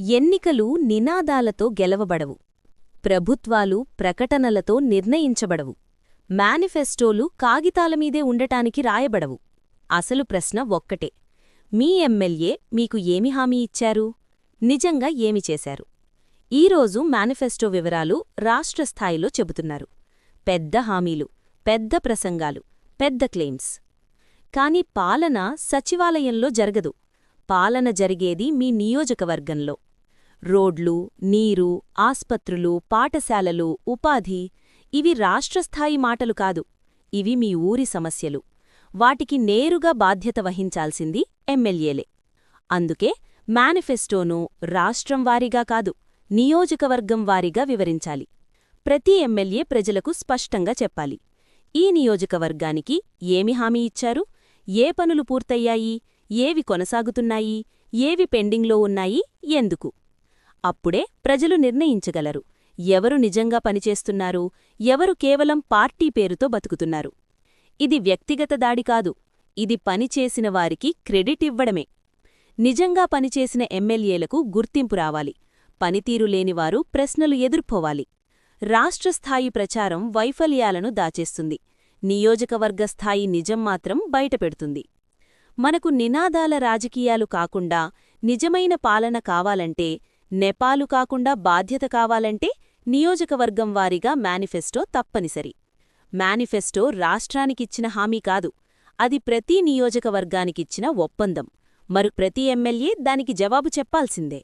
ఎన్నికలు నినాదాలతో గెలవబడవు. ప్రభుత్వాలు ప్రకటనలతో నిర్ణయించబడవు. మేనిఫెస్టోలు కాగితాలమీదే ఉండటానికి రాయబడవు. అసలు ప్రశ్న ఒక్కటే. మీ ఎమ్మెల్యే మీకు ఏమి హామీ ఇచ్చారు? నిజంగా ఏమి చేశారు? ఈరోజు మేనిఫెస్టో వివరాలు రాష్ట్ర స్థాయిలో చెబుతున్నారు. పెద్ద హామీలు పెద్ద ప్రసంగాలు పెద్ద క్లెయిమ్స్. కాని పాలన సచివాలయంలో జరగదు. పాలన జరిగేది మీ నియోజకవర్గంలో. రోడ్లు నీరు ఆస్పత్రులు పాఠశాలలు ఉపాధి ఇవి రాష్ట్రస్థాయి మాటలు కాదు. ఇవి మీ ఊరి సమస్యలు. వాటికి నేరుగా బాధ్యత వహించాల్సింది ఎమ్మెల్యేలే. అందుకే మేనిఫెస్టోను రాష్ట్రం వారీగా కాదు నియోజకవర్గం వారీగా వివరించాలి. ప్రతి ఎమ్మెల్యే ప్రజలకు స్పష్టంగా చెప్పాలి. ఈ నియోజకవర్గానికి ఏమి హామీ ఇచ్చారు? ఏ పనులు పూర్తయ్యాయి? ఏవి కొనసాగుతున్నాయి? ఏవి పెండింగ్లో ఉన్నాయి? ఎందుకు? అప్పుడే ప్రజలు నిర్ణయించగలరు. ఎవరు నిజంగా పనిచేస్తున్నారు ఎవరు కేవలం పార్టీ పేరుతో బతుకుతున్నారు. ఇది వ్యక్తిగత దాడి కాదు ఇది పనిచేసిన వారికి క్రెడిట్ ఇవ్వడమే. నిజంగా పనిచేసిన ఎమ్మెల్యేలకు గుర్తింపు రావాలి పనితీరు లేనివారు ప్రశ్నలు ఎదుర్కోవాలి. రాష్ట్రస్థాయి ప్రచారం వైఫల్యాలను దాచేస్తుంది నియోజకవర్గ స్థాయి నిజం మాత్రం బయటపెడుతుంది. మనకు నినాదాల రాజకీయాలు కాకుండా నిజమైన పాలన కావాలంటే నెపాలు కాకుండా బాధ్యత కావాలంటే నియోజకవర్గం వారీగా మేనిఫెస్టో తప్పనిసరి. మేనిఫెస్టో రాష్ట్రానికిచ్చిన హామీ కాదు అది ప్రతి నియోజకవర్గానికిచ్చిన ఒప్పందం. మరు ప్రతి ఎమ్మెల్యే దానికి జవాబు చెప్పాల్సిందే.